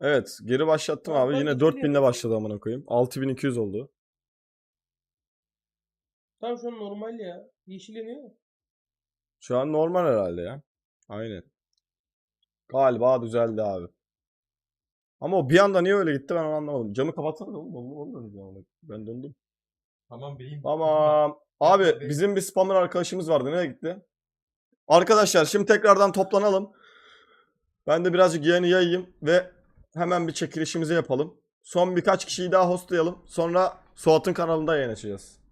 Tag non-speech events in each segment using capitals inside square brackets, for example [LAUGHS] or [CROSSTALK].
Evet geri başlattım abi. Yine de 4000'le geliyorum. başladı amına koyayım. 6200 oldu. Tamam şu an normal ya. Yeşil yanıyor. Şu an normal herhalde ya. Aynen. Galiba düzeldi abi. Ama o bir anda niye öyle gitti ben onu anlamadım. Camı kapatsana da oğlum. Dedim ya. Ben döndüm. Tamam beyim. Tamam. Abi bizim bir spammer arkadaşımız vardı. Nereye gitti? Arkadaşlar şimdi tekrardan toplanalım. Ben de birazcık yayını yayayım ve hemen bir çekilişimizi yapalım. Son birkaç kişiyi daha hostlayalım. Sonra Suat'ın kanalında yayın açacağız.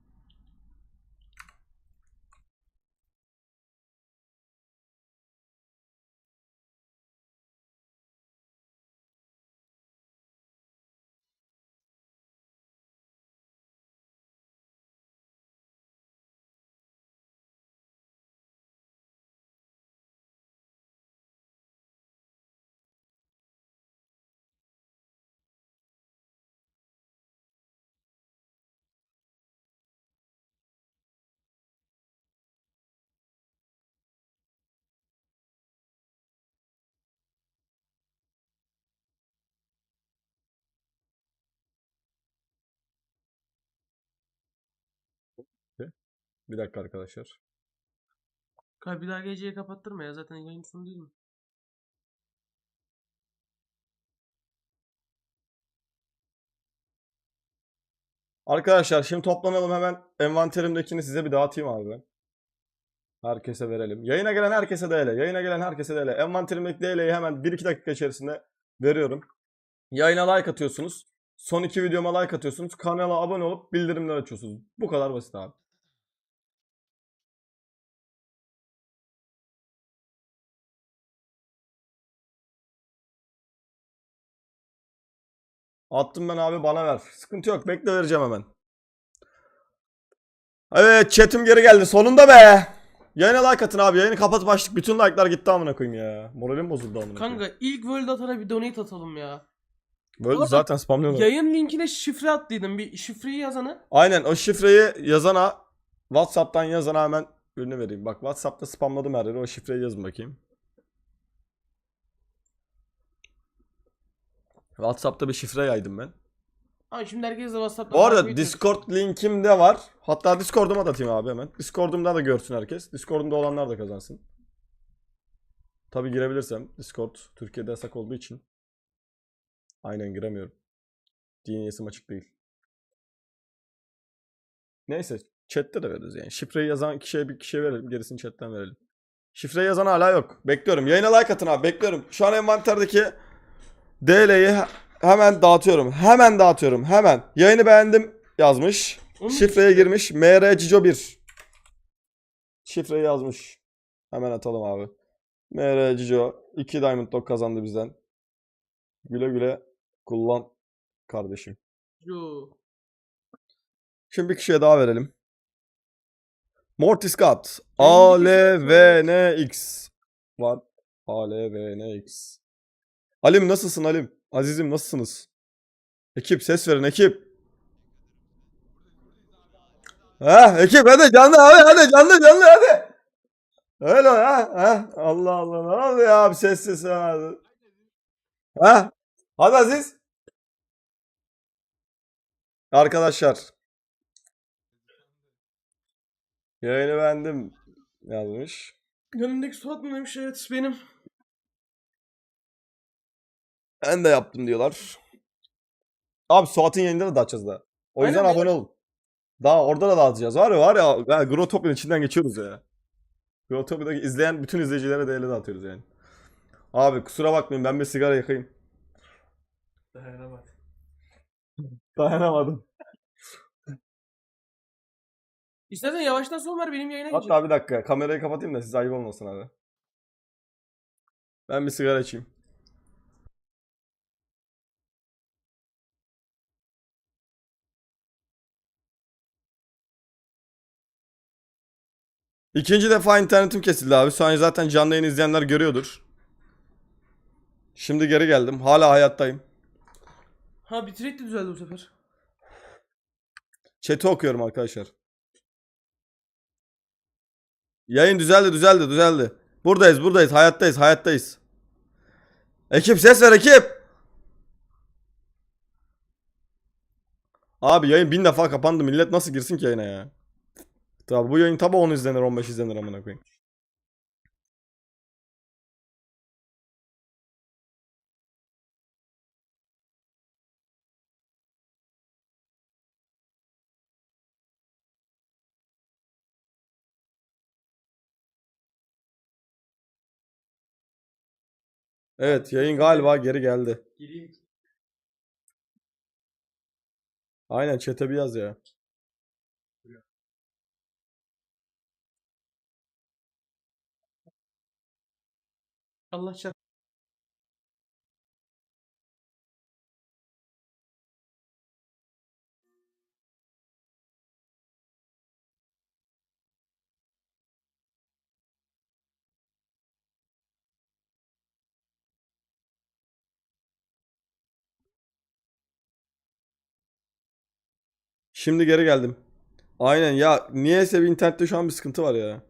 Bir dakika arkadaşlar. Kanka bir daha geceye kapattırma ya zaten yayın sonu değil mi? Arkadaşlar şimdi toplanalım hemen envanterimdekini size bir dağıtayım abi ben. Herkese verelim. Yayına gelen herkese DL. Yayına gelen herkese DL. Envanterimdeki DL'yi hemen 1-2 dakika içerisinde veriyorum. Yayına like atıyorsunuz. Son iki videoma like atıyorsunuz. Kanala abone olup bildirimler açıyorsunuz. Bu kadar basit abi. Attım ben abi bana ver. Sıkıntı yok. Bekle vereceğim hemen. Evet chat'im geri geldi. Sonunda be. Yayına like atın abi. Yayını kapatıp açtık. Bütün like'lar gitti amına koyayım ya. Moralim bozuldu amına koyayım. Kanka ilk World atana bir donate atalım ya. Orada zaten spamlıyorlar. Yayın linkine şifre attıydım. Bir şifreyi yazana. Aynen o şifreyi yazana Whatsapp'tan yazana hemen ürünü vereyim. Bak Whatsapp'ta spamladım her yere. O şifreyi yazın bakayım. Whatsapp'ta bir şifre yaydım ben. Ama şimdi herkes de WhatsApp'ta Bu arada. Discord linkim de var. Hatta Discord'uma da atayım abi hemen. Discord'umda da görsün herkes. Discord'umda olanlar da kazansın. Tabi girebilirsem. Discord Türkiye'de yasak olduğu için. Aynen giremiyorum. DNS'im açık değil. Neyse. Chat'te de veririz yani. Şifreyi yazan kişiye bir kişiye verelim. Gerisini chat'ten verelim. Şifreyi yazan hala yok. Bekliyorum. Yayına like atın abi. Bekliyorum. Şu an envanterdeki DL'yi he- hemen dağıtıyorum. Hemen dağıtıyorum. Hemen. Yayını beğendim yazmış. Şifreye girmiş. MR Cico 1. Şifreyi yazmış. Hemen atalım abi. MR Cico 2 Diamond Dog kazandı bizden. Güle güle kullan kardeşim. Yo. Şimdi bir kişiye daha verelim. Mortis Cat. Benim bir kişi- ALVNX var. ALVNX. Alim nasılsın Alim? Azizim nasılsınız? Ekip ses verin ekip. Ha ekip hadi canlı hadi hadi canlı canlı hadi. Öyle ha ha. Allah Allah ne oluyor abi sessiz ha. Ha? Hadi Aziz. Arkadaşlar. Yayını beğendim yazmış. Yanındaki Suat mı demiş? Evet benim. Ben de yaptım diyorlar. Abi Suat'ın yayında da dağıtacağız da. O yüzden Aynen, abone olun. Daha orada da dağıtacağız. Var ya var ya, ya Growtopia'nın içinden geçiyoruz ya. Growtopia'daki izleyen bütün izleyicilere de ele dağıtıyoruz yani. Abi kusura bakmayın ben bir sigara yakayım. Dayanamadım. [LAUGHS] Dayanamadım. İstersen yavaştan son ver benim yayına gireceğim. Hatta bir dakika kamerayı kapatayım da size ayıp olmasın abi. Ben bir sigara içeyim. İkinci defa internetim kesildi abi. Sonra zaten canlı yayın izleyenler görüyordur. Şimdi geri geldim. Hala hayattayım. Ha bitirek de düzeldi bu sefer. Chat'i okuyorum arkadaşlar. Yayın düzeldi düzeldi düzeldi. Buradayız buradayız hayattayız hayattayız. Ekip ses ver ekip. Abi yayın bin defa kapandı. Millet nasıl girsin ki yayına ya? Tabi bu yayın tabi 10 izlenir 15 izlenir amına koyayım. Evet yayın galiba geri geldi. Gireyim. Aynen chat'e bir yaz ya. Allah şart. Şimdi geri geldim. Aynen ya niyeyse bir internette şu an bir sıkıntı var ya.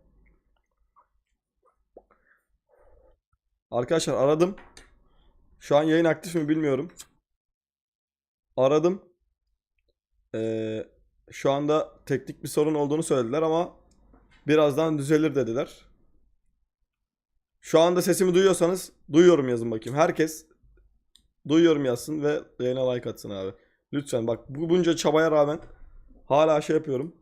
Arkadaşlar aradım. Şu an yayın aktif mi bilmiyorum. Aradım. Ee, şu anda teknik bir sorun olduğunu söylediler ama birazdan düzelir dediler. Şu anda sesimi duyuyorsanız duyuyorum yazın bakayım. Herkes duyuyorum yazsın ve yayına like atsın abi. Lütfen bak bu bunca çabaya rağmen hala şey yapıyorum.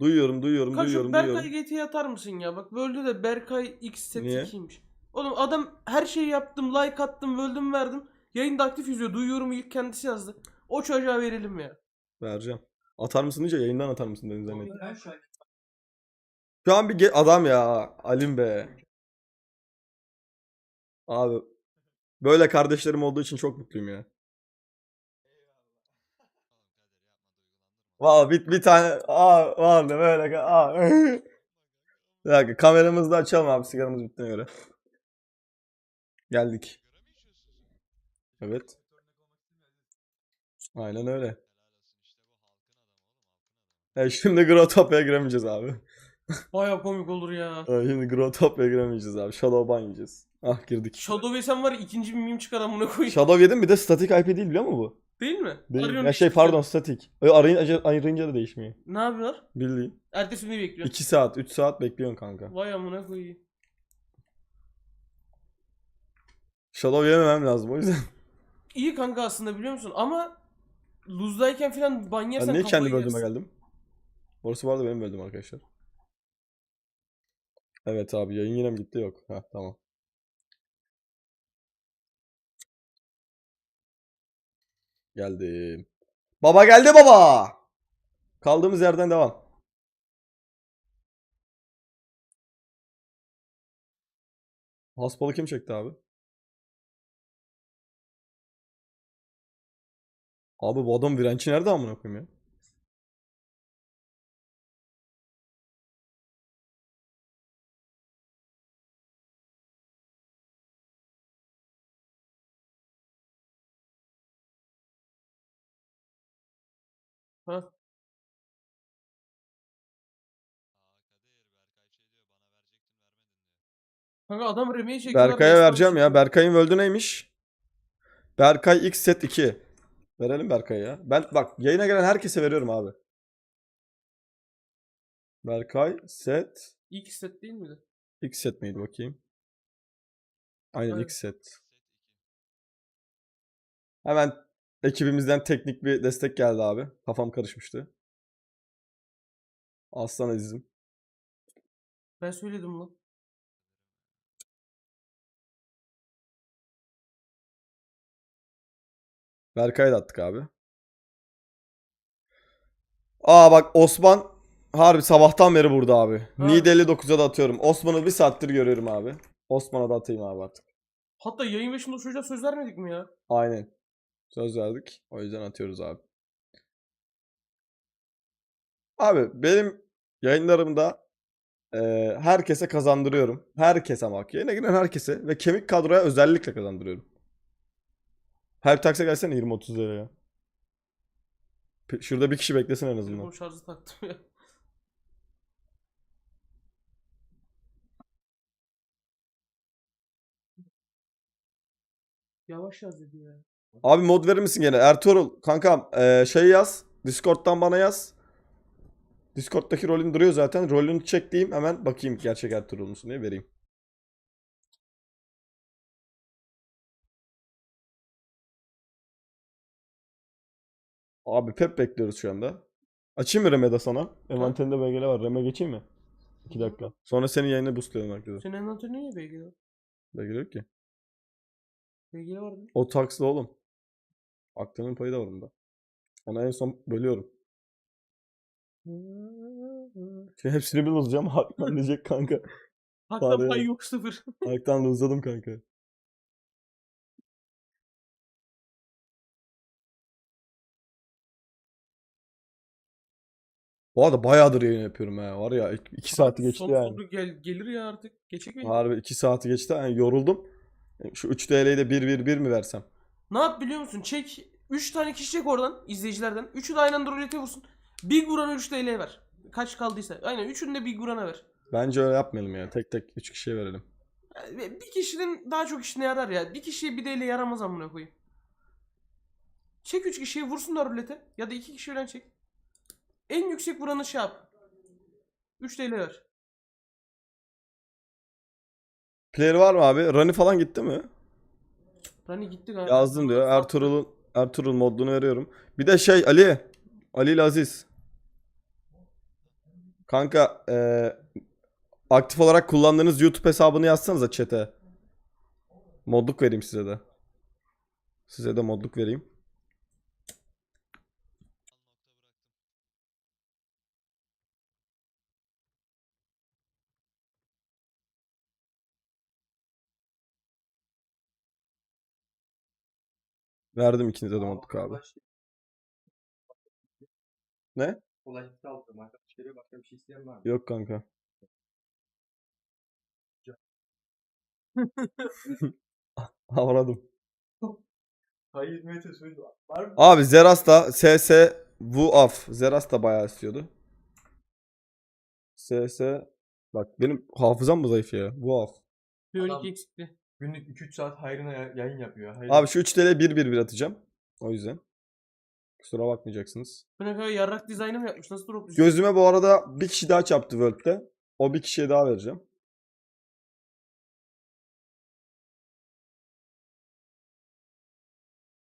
Duyuyorum, duyuyorum, Kanka duyuyorum, şu Berkay duyuyorum. GT'ye atar mısın ya? Bak böldü de Berkay X Niye? 2'ymiş. Oğlum adam her şeyi yaptım, like attım, böldüm verdim. Yayında aktif yüzüyor. Duyuyorum ilk kendisi yazdı. O çocuğa verelim ya. Vereceğim. Atar mısın deyince yayından atar mısın dedin zannettim. Ben şu an Şu an bir ge- adam ya. Alim be. Abi. Böyle kardeşlerim olduğu için çok mutluyum ya. Valla bir, bir tane aa vardı böyle aa. [LAUGHS] Bir dakika kameramızı da açalım abi sigaramız bittiğine göre. Geldik. Evet. Aynen öyle. E şimdi Grotopya'ya giremeyeceğiz abi. Baya komik olur ya. E, Şimdi Grotopya'ya giremeyeceğiz abi. Shadowban yiyeceğiz. Ah girdik. Shadow Yesem var ya, ikinci bir meme çıkar amına koyayım. Shadow yedim bir de statik IP değil biliyor musun bu? Değil mi? Değil. Arıyorum Ya şey işte. pardon statik. Ö, Arayınca, da değişmiyor. Ne yapıyorlar? Bildiğin. Ertesi günü bekliyorsun. 2 saat 3 saat bekliyorsun kanka. Vay amına koyayım. Shadow yememem lazım o yüzden. İyi kanka aslında biliyor musun? Ama lose'dayken falan ban Ben yersen niye kendi kafayı yersin. geldim? Orası vardı benim böldüm arkadaşlar. Evet abi yayın yine mi gitti yok. Ha tamam. Geldim. Baba geldi baba. Kaldığımız yerden devam. Hasbalı kim çekti abi? Abi bu adam direnci nerede amına koyayım ya? Ha. Kanka adam remake çekiyorlar. Berkay'a vereceğim ya. çekiyor. Berkay'ın öldü neymiş? Berkay X set 2. Verelim Berkay'a ya. Ben bak yayına gelen herkese veriyorum abi. Berkay set İlk set değil miydi? X set miydi bakayım? Aynen Aynen. X set. Hemen ekibimizden teknik bir destek geldi abi. Kafam karışmıştı. Aslan azizim. Ben söyledim lan. Berkay'ı da attık abi. Aa bak Osman harbi sabahtan beri burada abi. Ha. Need 59'a da atıyorum. Osman'ı bir saattir görüyorum abi. Osman'a da atayım abi artık. Hatta yayın başında çocuğa söz vermedik mi ya? Aynen. Söz verdik. O yüzden atıyoruz abi. Abi benim yayınlarımda e, herkese kazandırıyorum. Herkese bak. Yayına giren herkese ve kemik kadroya özellikle kazandırıyorum. Help taks'a gelsene 20-30 liraya. Şurada bir kişi beklesin en azından. Telefon şarjı taktım ya. Yavaş yaz dedi ya. Abi mod verir misin gene? Ertuğrul kankam eee, şey yaz. Discord'dan bana yaz. Discord'daki rolün duruyor zaten. Rolünü çek diyeyim hemen bakayım gerçek Ertuğrul musun diye vereyim. Abi Pep bekliyoruz şu anda. Açayım mı Rem'e de sana? Envanterinde belgeler var. Rem'e geçeyim mi? 2 dakika. Sonra senin yayını boostlayalım herkese. Senin envanterin niye belge var? Belge yok ki. Belge var mı? O takslı oğlum. Aklının payı da var bunda. Ona en son bölüyorum. [LAUGHS] Şimdi hepsini bir bozacağım. [LAUGHS] Haktan diyecek kanka. Bari- pay yok sıfır. [LAUGHS] Haktan da uzadım kanka. Bu arada bayağıdır yayın yapıyorum ha. Var ya 2 saati geçti Son yani. sonu gel, gelir ya artık. Geçecek mi? Harbi 2 saati geçti. Yani yoruldum. Şu 3 TL'yi de 1-1-1 mi versem? Ne yap biliyor musun? Çek 3 tane kişi çek oradan izleyicilerden. Üçü de aynı anda rulete vursun. Big Vuran'a 3 TL ver. Kaç kaldıysa. Aynen üçünü de Big Vuran'a ver. Bence öyle yapmayalım ya. Tek tek 3 kişiye verelim. Yani Bir kişinin daha çok işine yarar ya. Bir kişiye bir TL yaramaz amına koyayım. Çek 3 kişiyi vursunlar rulete. Ya da 2 kişi çek. En yüksek vuranı şey yap. 3 TL ver. Player var mı abi? Rani falan gitti mi? Rani gitti galiba. Yazdım diyor. Ertuğrul'un Ertuğrul modunu veriyorum. Bir de şey Ali. Ali ile Aziz. Kanka eee, aktif olarak kullandığınız YouTube hesabını yazsanıza chat'e. Modluk vereyim size de. Size de modluk vereyim. Verdim ikinize de modluk abi. Ne? Ulaşık aldım. Arkadaş geliyor başka bir şey isteyen var mı? Yok kanka. [LAUGHS] [LAUGHS] Avradım. Hayır Mete söyle. Var mı? Abi Zeras da SS Vuaf. Zeras da bayağı istiyordu. SS Bak benim hafızam mı zayıf ya? Vuaf. Biyonik Adam- eksikti. Günlük 2-3 saat hayrına ya- yayın yapıyor. Hayır. Abi şu 3 TL 1-1-1 atacağım. O yüzden. Kusura bakmayacaksınız. Bu ne kadar yarrak dizaynı mı yapmış? Nasıl drop düşüyor? Gözüme bu arada bir kişi daha çarptı World'de. O bir kişiye daha vereceğim.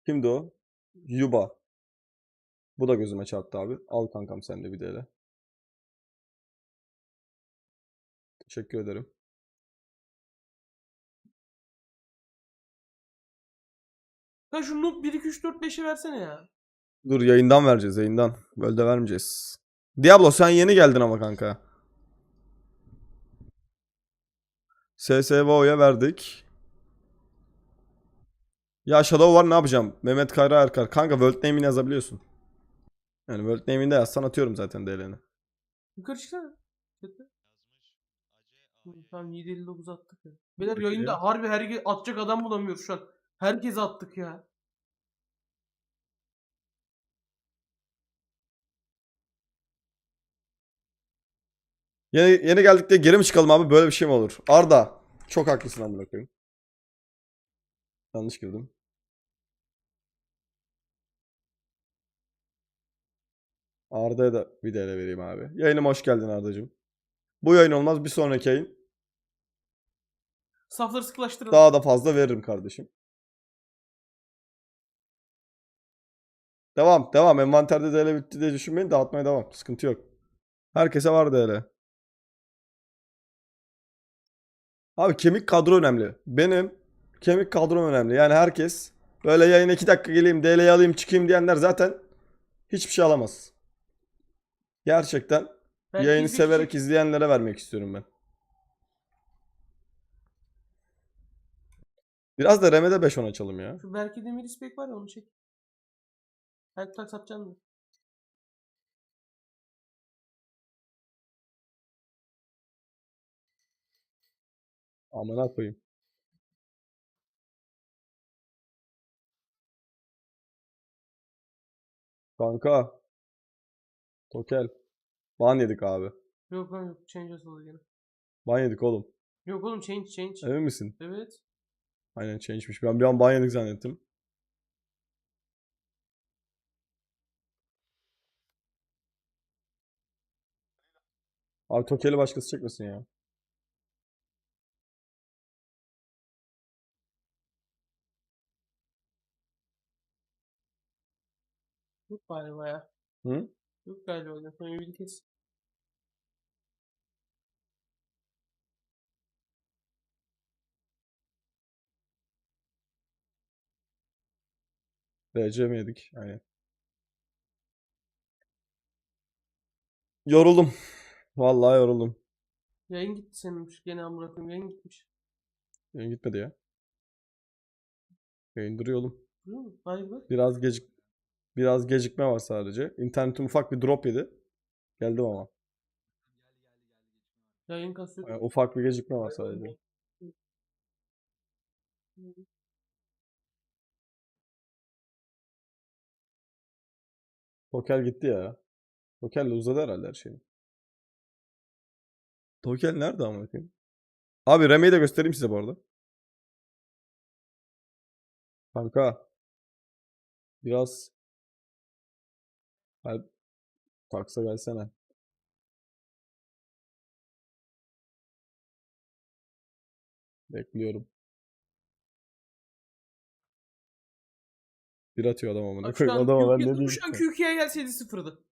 Kimdi o? Yuba. Bu da gözüme çarptı abi. Al kankam sen de bir de Teşekkür ederim. Ya şu noob 1 2 3 4 5'i versene ya. Dur yayından vereceğiz yayından. Böyle de vermeyeceğiz. Diablo sen yeni geldin ama kanka. SSVO'ya verdik. Ya Shadow var ne yapacağım? Mehmet Kayra Erkar. Kanka world name'ini yazabiliyorsun. Yani world name'ini de yazsan atıyorum zaten DL'ni. Yukarı çıksana. Tamam 759 attık ya. Beyler yayında harbi herkes atacak adam bulamıyoruz şu an. Herkes attık ya. Yeni, yeni geldik diye geri mi çıkalım abi? Böyle bir şey mi olur? Arda. Çok haklısın amına koyayım. Yanlış girdim. Arda'ya da bir DL vereyim abi. Yayınıma hoş geldin Arda'cığım. Bu yayın olmaz bir sonraki yayın Safları sıklaştıralım. daha da fazla veririm kardeşim. Devam devam. Envanterde DL bitti diye düşünmeyin. Dağıtmaya devam. Sıkıntı yok. Herkese var DL. Abi kemik kadro önemli. Benim kemik kadrom önemli. Yani herkes böyle yayına 2 dakika geleyim DL'yi alayım çıkayım diyenler zaten hiçbir şey alamaz. Gerçekten Belki yayını severek kişi- izleyenlere vermek istiyorum ben. Biraz da Remede 5-10 açalım ya. Şu Berke Demir ispek var ya onu çek. Her tak satacaksın mı? Amına koyayım. Kanka. Tokel. Ban yedik abi. Yok lan yok. Change asıldı gene. Ban yedik oğlum. Yok oğlum change change. Emin misin? Evet. Aynen change'miş. Ben bir an ban yedik zannettim. Abi Tokyo'lu başkası çekmesin ya. Yok galiba ya. Hı? Yok galiba. Japonya'yı bir kes. DC mi yedik? Aynen. Yoruldum. Vallahi yoruldum. Yayın gitti senin. Gene amına koyayım yayın gitmiş. Yayın gitmedi ya. Yayın duruyor oğlum. Mi? Hayır bak. Biraz gecik biraz gecikme var sadece. İnternetim ufak bir drop yedi. Geldim ama. Yayın kasıyor. Yani ufak bir gecikme var sadece. Tokel gitti ya. Tokel de uzadı herhalde her şeyi. Tokel nerede ama? Abi Remy'yi de göstereyim size bu arada. Kanka. Biraz Alp taksa gelsene. Bekliyorum. Bir atıyor adam amına koyayım. an, Adama ben ne diyeyim şu an? QQ'ya gelseydi sıfırdı.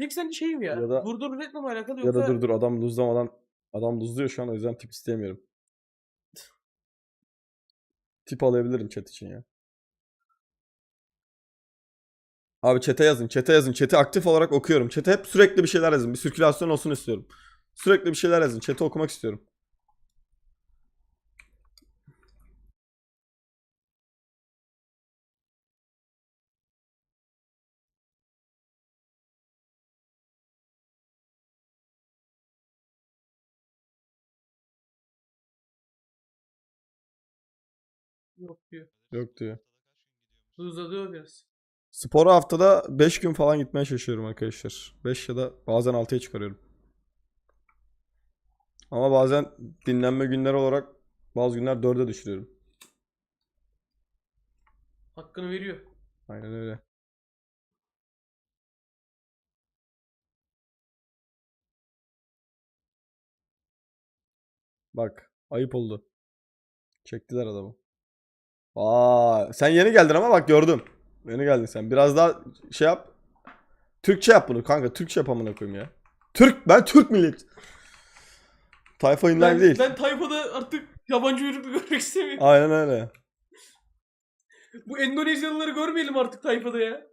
Peki sence şey mi ya? Ya da- Vurduğun üretle mi alakalı Ya yoksa da dur dur adam luzlamadan adam luzluyor şu an o yüzden tip istemiyorum. Tip alabilirim chat için ya. Abi chat'e yazın, chat'e yazın. Chat'i aktif olarak okuyorum. Chat'e hep sürekli bir şeyler yazın. Bir sirkülasyon olsun istiyorum. Sürekli bir şeyler yazın. Chat'i okumak istiyorum. Yok diyor. Yok diyor. Uzatıyor biraz. Spora haftada 5 gün falan gitmeye çalışıyorum arkadaşlar. 5 ya da bazen 6'ya çıkarıyorum. Ama bazen dinlenme günleri olarak bazı günler 4'e düşürüyorum. Hakkını veriyor. Aynen öyle. Bak ayıp oldu. Çektiler adamı. Aa, sen yeni geldin ama bak gördüm. Yeni geldin sen. Biraz daha şey yap. Türkçe yap bunu kanka. Türkçe yap amına koyayım ya. Türk ben Türk millet. Tayfa inline Ben, değil. ben tayfada artık yabancı uyruklu görmek istemiyorum. Aynen öyle. Bu Endonezyalıları görmeyelim artık tayfada ya.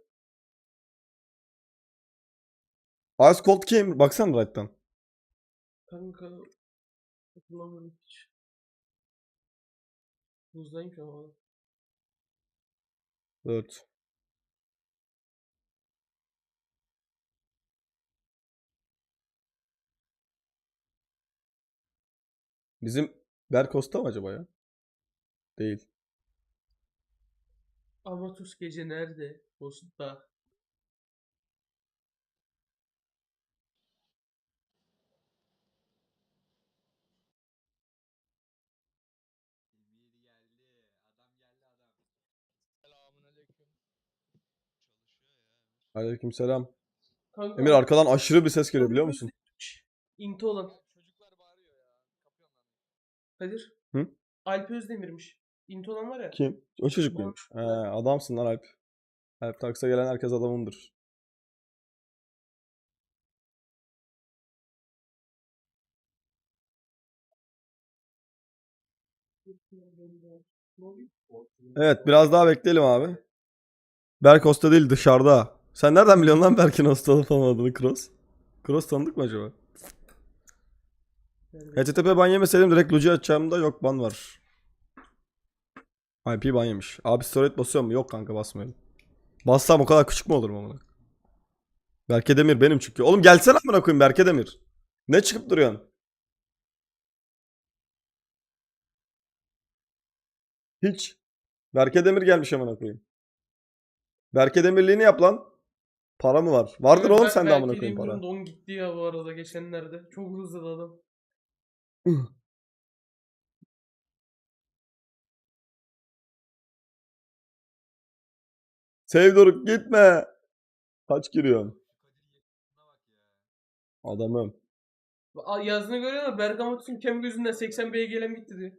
Ice Cold kim? Baksana right'tan. Kanka. Hatırlamıyorum hiç. Buzdayım şu an. 4. Bizim Berkos'ta mı acaba ya? Değil. Amatus gece nerede? Bosutta. Aleykümselam. Kanka, Emir arkadan aşırı bir ses geliyor biliyor musun? İnti olan. Kadir. Hı? Alp Özdemir'miş. İnti olan var ya. Kim? O çocuk muymuş? He, adamsın lan Alp. Alp taksa gelen herkes adamındır. Evet biraz daha bekleyelim abi. Berk hosta değil dışarıda. Sen nereden biliyorsun lan Berk'in hosta olup olmadığını Cross? Cross tanıdık mı acaba? HTTP ban yemeseydim direkt Luci açacağımda yok ban var. IP ban yemiş. Abi storage basıyor mu? Yok kanka basmıyorum. Bassam o kadar küçük mü olurum amına? Berke Demir benim çünkü. Oğlum gelsene amına koyayım Berke Demir. Ne çıkıp duruyorsun? Hiç. Berke Demir gelmiş amına koyayım. Berke Demirliğini yap lan. Para mı var? Vardır oğlum sende amına koyayım para. Don gitti ya bu arada geçenlerde. Çok hızlı da adam. [LAUGHS] Sevdoruk gitme. Kaç giriyorsun? Adamım. Yazını görüyor musun? Bergamotus'un kem gözünden 80 BG'lem gitti diyor.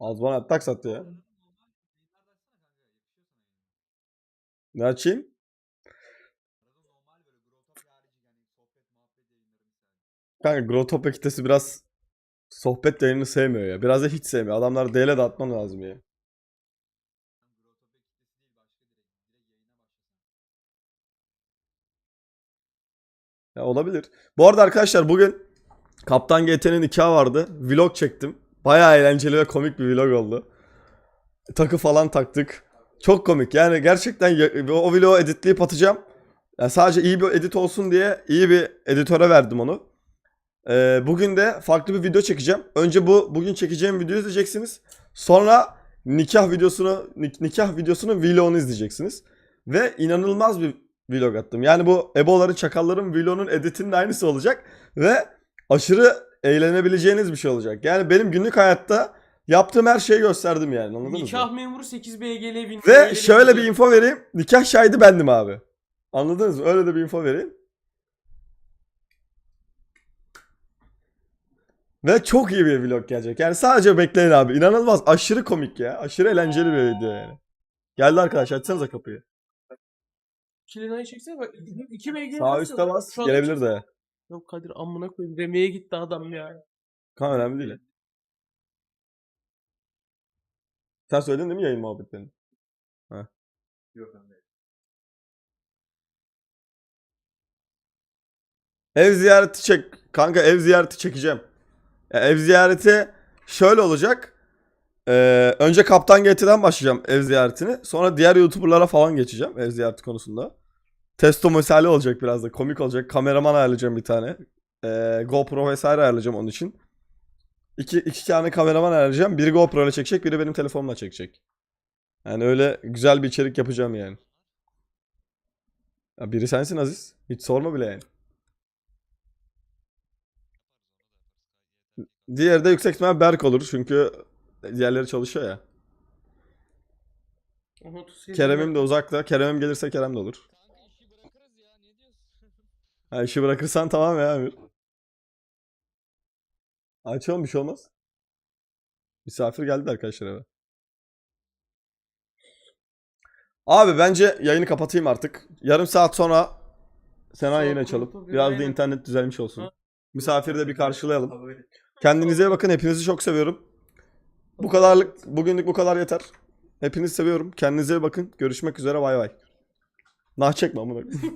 Az bana atak sattı ya. Ne açayım? Kanka Grotopya kitlesi biraz sohbet yayını sevmiyor ya. Biraz da hiç sevmiyor. Adamlar DL de atman lazım ya. Ya olabilir. Bu arada arkadaşlar bugün Kaptan GT'nin nikahı vardı. Vlog çektim. Bayağı eğlenceli ve komik bir vlog oldu. Takı falan taktık. Çok komik. Yani gerçekten o vlogu editleyip atacağım. Yani sadece iyi bir edit olsun diye iyi bir editöre verdim onu. Ee, bugün de farklı bir video çekeceğim. Önce bu bugün çekeceğim videoyu izleyeceksiniz. Sonra nikah videosunu nik- nikah videosunun vlogunu izleyeceksiniz. Ve inanılmaz bir vlog attım. Yani bu Eboların Çakalların vlogunun editinin aynısı olacak ve aşırı eğlenebileceğiniz bir şey olacak. Yani benim günlük hayatta yaptığım her şeyi gösterdim yani. Anladınız Nikah mı? memuru 8 BG'le bin. Ve şöyle bir info vereyim. Nikah şahidi bendim abi. Anladınız mı? Öyle de bir info vereyim. Ve çok iyi bir vlog gelecek. Yani sadece bekleyin abi. İnanılmaz. Aşırı komik ya. Aşırı eğlenceli bir video yani. Geldi arkadaş açsanıza kapıyı. Kilinayı çeksene bak. 2 BG. Sağ üstte bas. Gelebilir de. Yok Kadir amına koyayım. Remeye gitti adam ya. Kan önemli değil. Sen söyledin değil mi yayın muhabbetlerini? Yok anne. Ev ziyareti çek. Kanka ev ziyareti çekeceğim. Ya ev ziyareti şöyle olacak. Ee, önce Kaptan GT'den başlayacağım ev ziyaretini. Sonra diğer YouTuber'lara falan geçeceğim ev ziyareti konusunda. Testo misali olacak biraz da. Komik olacak. Kameraman ayarlayacağım bir tane. Ee, GoPro vesaire ayarlayacağım onun için. İki, iki tane kameraman ayarlayacağım. Biri GoPro ile çekecek, biri benim telefonumla çekecek. Yani öyle güzel bir içerik yapacağım yani. Ya biri sensin Aziz. Hiç sorma bile yani. Diğeri de yüksek ihtimal Berk olur çünkü diğerleri çalışıyor ya. Aha, 37 Kerem'im de uzakta. Kerem'im gelirse Kerem de olur. Kanka işi bırakırız ya ne diyorsun? Ha, işi bırakırsan tamam ya Emir. Açalım bir şey olmaz. Misafir geldi arkadaşlar eve. Abi bence yayını kapatayım artık. Yarım saat sonra Sena yayın açalım. Biraz da internet düzelmiş olsun. Misafiri de bir karşılayalım. Kendinize iyi bakın. Hepinizi çok seviyorum. Bu kadarlık, bugünlük bu kadar yeter. Hepinizi seviyorum. Kendinize iyi bakın. Görüşmek üzere. Bay bay. Nah çekme amına. [LAUGHS]